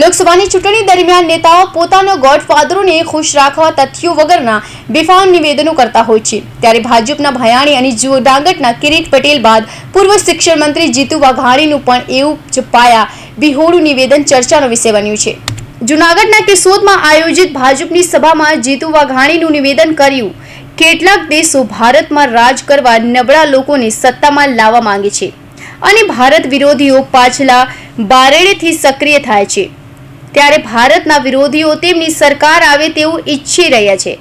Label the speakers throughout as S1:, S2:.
S1: લોકસભાની ચૂંટણી દરમિયાન નેતાઓ પોતાના ગોડફાધરોને ખુશ રાખવા તથ્યો વગરના બેફામ નિવેદનો કરતા હોય છે. ત્યારે ભાજપના ભયાણી અને જુઓ ડાંગટના કિરીટ પટેલ બાદ પૂર્વ શિક્ષણ મંત્રી જીતુ વાઘાણીનું પણ એવું જ પાયા વિહોળું નિવેદન ચર્ચાનો વિષય બન્યું છે. જૂનાગઢના કેશોદમાં આયોજિત ભાજપની સભામાં જીતુ વાઘાણીનું નિવેદન કર્યું, કેટલાક દેશો ભારતમાં રાજ કરવા નબળા લોકોને સત્તામાં લાવવા માંગે છે અને ભારત વિરોધીઓ પાછલા બારેડેથી સક્રિય થાય છે. ત્યારે ભારતના વિરોધીઓ તેમની સરકાર આવે તેવું ઈચ્છી રહ્યા છે.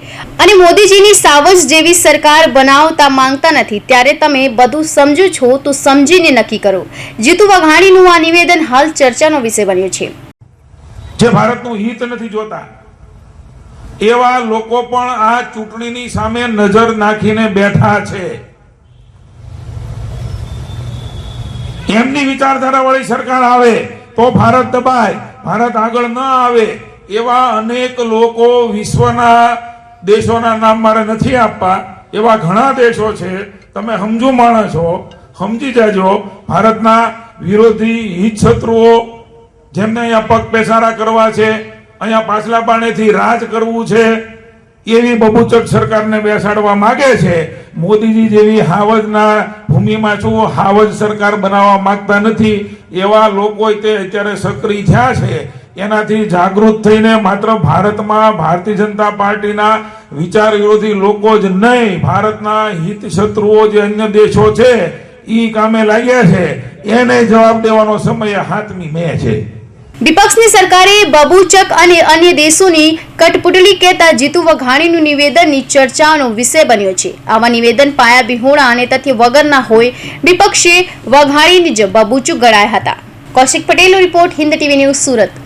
S1: અને મોદીજીની સાવજ જેવી સરકાર બનાવતા માંગતા નથી. ત્યારે તમે બધું સમજો છો તો સમજીને નક્કી કરો. જીતુ વાઘાણીનું આ નિવેદન હાલ ચર્ચાનો વિષય બન્યો છે.
S2: જે ભારતનું હિત નથી જોતા, એવા લોકો પણ આ ચૂંટણીની સામે નજર નાખીને બેઠા છે. એમની વિચારધારાવાળી સરકાર આવે તો ભારત દબાય. ભારત આગળ ન આવે એવા અનેક લોકો વિશ્વના દેશોના નામ મારે નથી આપવા એવા ઘણા દેશો છે. તમે સમજુ માણસ છો સમજી જાજો, ભારતના વિરોધી હિત શત્રુઓ જેમને અહીંયા પગ પેસારા કરવા છે, અહીંયા પાછલા પાણેથી રાજ કરવું છે એવી બબુચક સરકારને બેસાડવા માંગે છે. મોદીજી જેવી હાવજના ભૂમિમાં શું હાવજ સરકાર બનાવવા માંગતા નથી. એવા લોકો તે અત્યારે સક્રિય થયા છે. એનાથી જાગૃત થઈને માત્ર ભારતમાં ભારતીય જનતા પાર્ટીના વિચાર વિરોધી લોકો જ નહીં, ભારતના હિત શત્રુઓ જે અન્ય દેશો છે એ કામે લાગ્યા છે. એને જવાબ દેવાનો સમય હાથની મેં છે.
S1: વિપક્ષની સરકારે બબુચક અને અન્ય દેશોની કટપુટલી કહેતા જીતુ વઘાણીનું નિવેદનની ચર્ચાનો વિષય બન્યો છે. આવા નિવેદન પાયા બિહોણા અને તથ્ય વગરના હોય વિપક્ષે વઘાણીની જ બબુચુક ગણાયા હતા. કૌશિક પટેલનો report Hind TV news Surat.